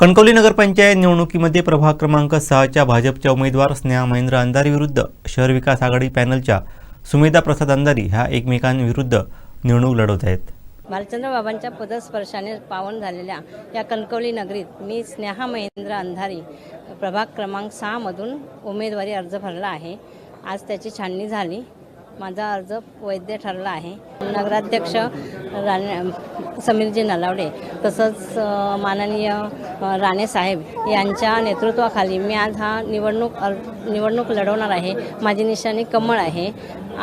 कणकवली नगरपंचायत निवडणुकीमध्ये प्रभाग क्रमांक सहाच्या भाजपच्या उमेदवार स्नेहा महेंद्र अंधारी विरुद्ध शहर विकास आघाडी पॅनलच्या सुमेधा प्रसाद अंधारी ह्या एकमेकांविरुद्ध निवडणूक लढवत आहेत. भालचंद्र बाबांच्या पदस्पर्शाने पावन झालेल्या या कणकवली नगरीत मी स्नेहा महेंद्र अंधारी प्रभाग क्रमांक सहामधून उमेदवारी अर्ज भरला आहे. आज त्याची छाननी झाली. माझा अर्ज वैध ठरला आहे. नगराध्यक्ष राणे समीरजी नलावडे तसंच माननीय राणे साहेब यांच्या नेतृत्वाखाली मी आज हा निवडणूक अर् निवडणूक लढवणार आहे. माझी निशाणी कमळ आहे.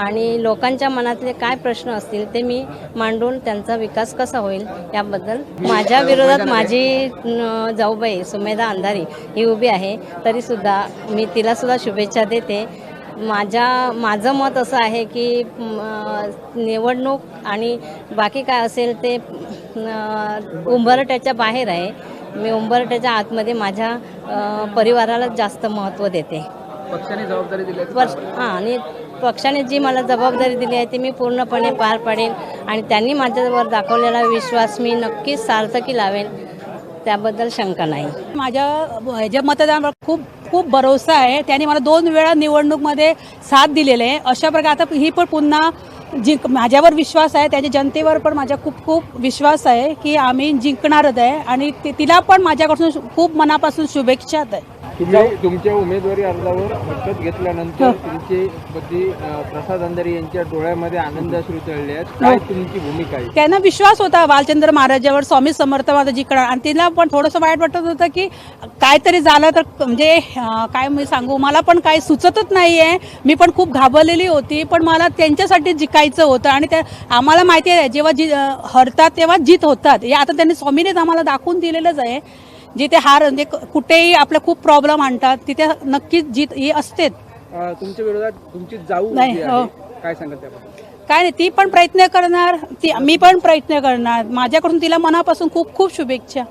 आणि लोकांच्या मनातले काय प्रश्न असतील ते मी मांडून त्यांचा विकास कसा होईल याबद्दल माझ्या विरोधात माझी न, जाऊबाई सुमेधा अंधारी ही उभी आहे. तरीसुद्धा मी तिलासुद्धा शुभेच्छा देते. माझ्या माझं मत असं आहे की निवडणूक आणि बाकी काय असेल ते उंबरट्याच्या बाहेर आहे. मी उंबरट्याच्या आतमध्ये माझ्या परिवाराला जास्त महत्त्व देते. पक्षाने जबाबदारी दिली आहे. वर्ष हां आणि पक्षाने जी मला जबाबदारी दिली आहे ती मी पूर्णपणे पार पाडेन आणि त्यांनी माझ्यावर दाखवलेला विश्वास मी नक्कीच सार्थकी लावेन त्याबद्दल शंका नाही. माझ्या ह्याच्या मतदानावर खूप खूप भरोसा आहे. त्यांनी मला दोन वेळा निवडणूकमध्ये साथ दिलेले आहे. अशा प्रकारे आता ही पण पुन्हा जिंक माझ्यावर विश्वास आहे त्याच्या जनतेवर पण माझ्या खूप खूप विश्वास आहे की आम्ही जिंकणारच आहे आणि ति- तिला पण माझ्याकडून खूप मनापासून शुभेच्छा आहे तुम्ही तुमच्या उमेदवारी अर्जावर हरकत घेतल्यानंतर तुमचे पती प्रसाद अंधारी यांच्या डोळ्यामध्ये आनंद अश्रू चढले आहेत. काय तुमची भूमिका आहे? त्यांना विश्वास होता बालचंद्र महाराजावर स्वामी समर्थ माझा जिकडं आणि तिला पण थोडंसं वाईट वाटत होतं की काहीतरी झालं तर म्हणजे काय मी सांगू? मला पण काही सुचतच नाही आहे मी पण खूप घाबरलेली होती पण मला त्यांच्यासाठी जिकायचं होतं. आणि त्या आम्हाला माहिती आहे जेव्हा जी हरतात तेव्हा जीत होतात. हे आता त्यांनी स्वामीनेच आम्हाला दाखवून दिलेलंच आहे. जिथे हार म्हणजे कुठेही आपले खूप प्रॉब्लेम आणतात तिथे नक्कीच जीत ही असतेच. तुमच्या विरोधात तुमची जाऊ नाही, हो. काय सांगाल त्याबद्दल? काय नाही ती पण प्रयत्न करणार ती मी पण प्रयत्न करणार. माझ्याकडून तिला मनापासून खूप खूप शुभेच्छा.